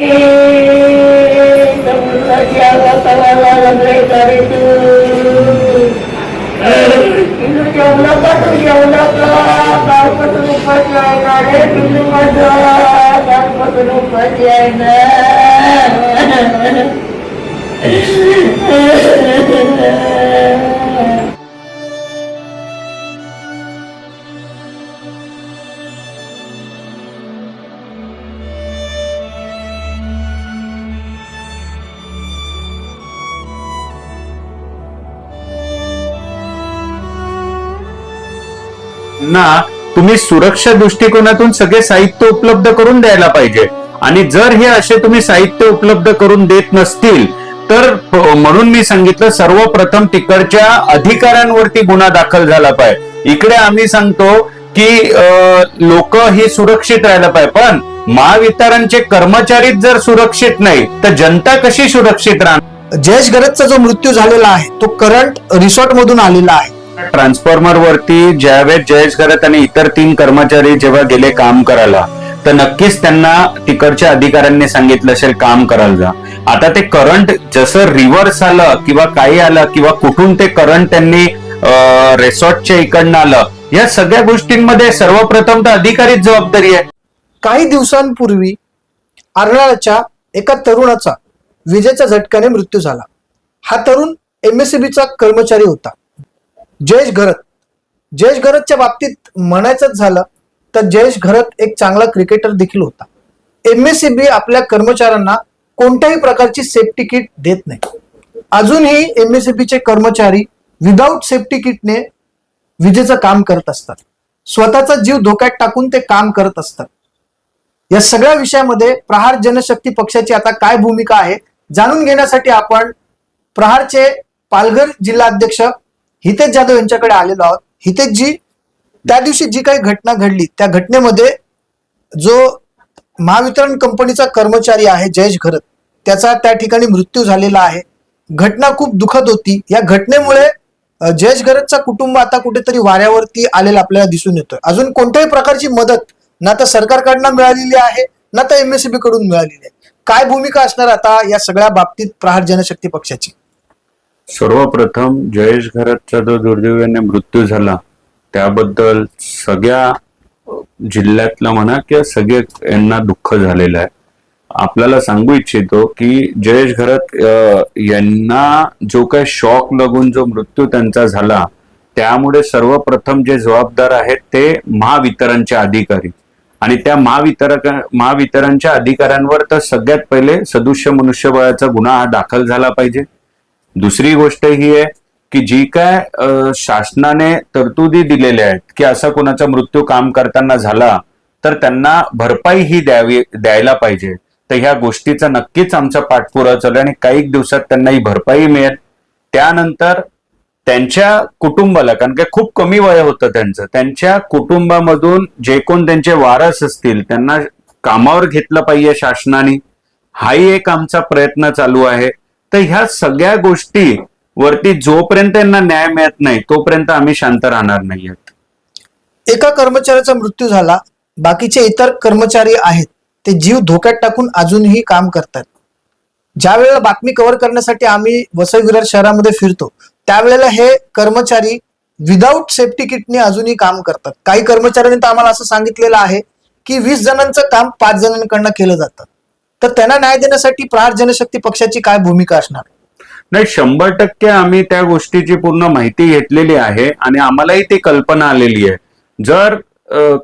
Yeah. ना तुम्ही सुरक्षा दृष्टिकोनातून सगळे साहित्य उपलब्ध करून द्यायला पाहिजे. आणि जर हे असे तुम्ही साहित्य उपलब्ध करून देत नसतील तर म्हणून मी सांगितलं सर्वप्रथम तिकडच्या अधिकाऱ्यांवरती गुन्हा दाखल झाला पाहिजे इकडे आम्ही सांगतो की लोक ही सुरक्षित राहायला पाहिजे पण महावितरणचे कर्मचारीच जर सुरक्षित नाही तर जनता कशी सुरक्षित राहणार? जयेश गरजचा जो मृत्यू झालेला आहे तो करंट रिसॉर्ट मधून आलेला आहे. ट्रान्सफॉर्मर वरती ज्यावेळेस जयेश गरत आणि इतर तीन कर्मचारी जेव्हा गेले काम करायला तर नक्कीच त्यांना तिकडच्या अधिकाऱ्यांनी सांगितलं असेल काम करायला. जा आता ते करंट जसं रिव्हर्स आलं किंवा काही आलं किंवा कुठून ते करंट त्यांनी रेसॉर्टच्या इकडनं आलं या सगळ्या गोष्टींमध्ये सर्वप्रथम तर अधिकारीच जबाबदारी आहे. काही दिवसांपूर्वी आरणाळच्या एका तरुणाचा विजेच्या झटक्याने मृत्यू झाला. हा तरुण एमएससीबीचा कर्मचारी होता. जयेश घरत. जयेश घरतच्या बाबतीत म्हणायचंच झालं तर जयेश घरत एक चांगला क्रिकेटर देखील होता. एमएससीबी आपल्या कर्मचाऱ्यांना कोणत्याही प्रकारची सेफ्टी किट देत नाही. अजूनही एमएससीबीचे कर्मचारी विदाऊट सेफ्टी किटने विजेचं काम करत असतात. स्वतःचा जीव धोक्यात टाकून ते काम करत असतात. या सगळ्या विषयामध्ये प्रहार जनशक्ती पक्षाची आता काय भूमिका आहे जाणून घेण्यासाठी आपण प्रहारचे पालघर जिल्हा अध्यक्ष हितेश जाधव यांच्याकडे आलेलो आहोत. हितेशजी त्या दिवशी जी काही घटना घडली त्या घटनेमध्ये जो महावितरण कंपनीचा कर्मचारी आहे जयेश घरत त्याचा त्या ठिकाणी मृत्यू झालेला आहे. घटना खूप दुखद होती. या घटनेमुळे जयेश घरतचा कुटुंब आता कुठेतरी वाऱ्यावरती आलेला आपल्याला दिसून येतोय अजून कोणत्याही प्रकारची मदत ना तर सरकारकडनं मिळालेली आहे ना तर एमएससीबी कडून मिळालेली आहे. काय भूमिका असणार आता या सगळ्या बाबतीत प्रहार जनशक्ती पक्षाची? सर्वप्रथम जयेश घरातचा जो दुर्दैवाने मृत्यू झाला त्याबद्दल सगळ्या अ, जिल्ह्यातलं म्हणा किंवा सगळे यांना दुःख झालेलं आहे. आपल्याला सांगू इच्छितो की जयेश घरत यांना जो काही शॉक लागून जो मृत्यू त्यांचा झाला त्यामुळे सर्वप्रथम जे जबाबदार आहेत ते महावितरणचे अधिकारी. आणि त्या महावितरक महावितरणच्या अधिकाऱ्यांवर तर सगळ्यात पहिले सदृश्य मनुष्यबळाचा गुन्हा हा दाखल झाला पाहिजे. दुसरी गोष्ट ही आहे की जी काय शासनाने तरतुदी दिलेल्या आहेत की असा कोणाचा मृत्यू काम करताना झाला तर त्यांना भरपाई ही द्यावी द्यायला पाहिजे. तर ह्या गोष्टीचा नक्कीच आमचा पाठपुरावा चालू आहे आणि काही दिवसात त्यांना ही भरपाई मिळेल. त्यानंतर त्यांच्या कुटुंबाला कारण की खूप कमी वय होतं त्यांचं त्यांच्या कुटुंबामधून जे कोण त्यांचे वारस असतील त्यांना कामावर घेतलं पाहिजे शासनाने. हाही एक आमचा प्रयत्न चालू आहे. तर ह्या सगळ्या गोष्टी वरती जोपर्यंत यांना न्याय मिळत नाही तोपर्यंत आम्ही शांत राहणार नाही आहोत. एका कर्मचाऱ्याचा मृत्यू झाला बाकीचे इतर कर्मचारी आहेत ते जीव धोक्यात टाकून अजूनही काम करतात. ज्या वेळेला बातमी कव्हर करण्यासाठी आम्ही वसई विरार शहरामध्ये फिरतो त्यावेळेला हे कर्मचारी विदाऊट सेफ्टी किटने अजूनही काम करतात. काही कर्मचाऱ्यांनी तर आम्हाला असं सांगितलेलं आहे की वीस जणांचं काम पाच जणांकडनं केलं जातं. तर त्यांना न्याय देण्यासाठी प्रहार जनशक्ती पक्षाची काय भूमिका असणार? नाही शंभर टक्के आम्ही त्या गोष्टीची पूर्ण माहिती घेतलेली आहे आणि आम्हालाही ती कल्पना आलेली आहे. जर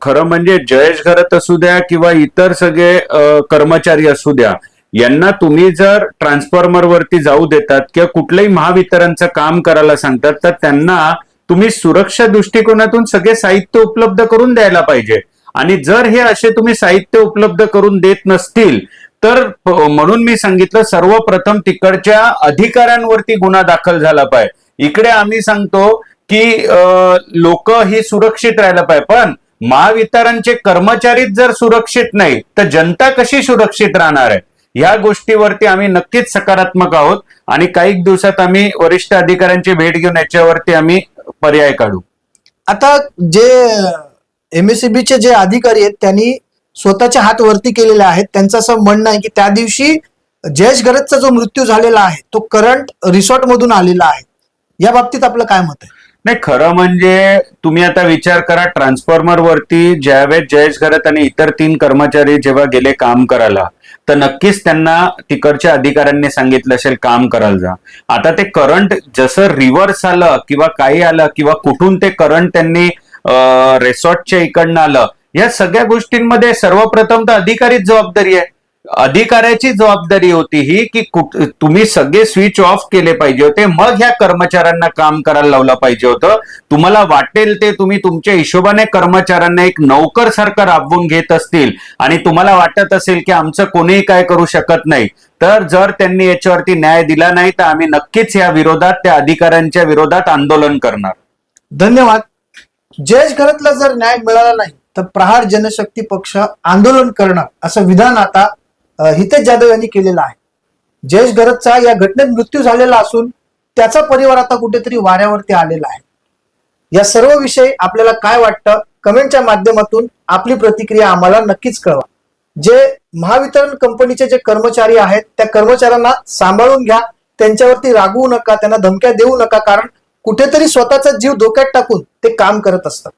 खरं म्हणजे जयेश घरत असू द्या किंवा इतर सगळे कर्मचारी असू द्या यांना तुम्ही जर ट्रान्सफॉर्मर वरती जाऊ देतात किंवा कुठलंही महावितरणचं काम करायला सांगतात तर त्यांना तुम्ही सुरक्षा दृष्टिकोनातून सगळे साहित्य उपलब्ध करून द्यायला पाहिजे. आणि जर हे असे तुम्ही साहित्य उपलब्ध करून देत नसतील तर म्हणून मी सांगितलं सर्वप्रथम तिकडच्या अधिकाऱ्यांवरती गुन्हा दाखल झाला पाहिजे. इकडे आम्ही सांगतो की लोक ही सुरक्षित राहायला पाहिजे. पण महावितरणचे कर्मचारीच जर सुरक्षित नाही तर जनता कशी सुरक्षित राहणार आहे? या गोष्टीवरती आम्ही नक्कीच सकारात्मक आहोत आणि काही दिवसात आम्ही वरिष्ठ अधिकाऱ्यांची भेट घेऊन याच्यावरती आम्ही पर्याय काढू. आता जे एमएससीबीचे जे अधिकारी आहेत त्यांनी स्वतःचे हात वरती केलेले आहेत. त्यांचं असं म्हणणं आहे की त्या दिवशी जयेश गरजचा जो मृत्यू झालेला आहे तो करंट रिसॉर्ट मधून आलेला आहे. या बाबतीत आपलं काय मत आहे? नाही खरं म्हणजे तुम्ही आता विचार करा ट्रान्सफॉर्मर वरती ज्यावेळेस जयेश घरत आणि इतर तीन कर्मचारी जेव्हा गेले काम करायला तर नक्कीच त्यांना तिकडच्या अधिकाऱ्यांनी सांगितलं असेल काम करायला जा. आता ते करंट जसं रिव्हर्स आलं किंवा काही आलं किंवा कुठून ते करंट त्यांनी रेसॉर्टच्या इकडनं आलं या सगळ्या गोष्टींमध्ये सर्वप्रथम तर अधिकारीच जबाबदारी आहे. अधिकाऱ्याची जबाबदारी होती ही की तुम्ही सगळे स्विच ऑफ केले पाहिजे होते मग ह्या कर्मचाऱ्यांना काम करायला लावलं पाहिजे होतं. तुम्हाला वाटेल ते तुम्ही तुमच्या हिशोबाने कर्मचाऱ्यांना एक नौकर सारखं राबवून घेत असतील. आणि तुम्हाला वाटत असेल की आमचं कोणीही काय करू शकत नाही. तर जर त्यांनी याच्यावरती न्याय दिला नाही तर आम्ही नक्कीच या विरोधात त्या अधिकाऱ्यांच्या विरोधात आंदोलन करणार. धन्यवाद. जयश घरातला जर न्याय मिळाला नाही तर प्रहार जनशक्ती पक्ष आंदोलन करणार असं विधान आता हितेश जाधव यांनी केलेलं आहे. जयेश गरजचा या घटनेत मृत्यू झालेला असून त्याचा परिवार आता कुठेतरी वाऱ्यावरती आलेला आहे. या सर्व विषयी आपल्याला काय वाटतं कमेंटच्या माध्यमातून आपली प्रतिक्रिया आम्हाला नक्कीच कळवा. जे महावितरण कंपनीचे जे कर्मचारी आहेत त्या कर्मचाऱ्यांना सांभाळून घ्या त्यांच्यावरती रागवू नका त्यांना धमक्या देऊ नका कारण कुठेतरी स्वतःचा जीव धोक्यात टाकून ते काम करत असतात.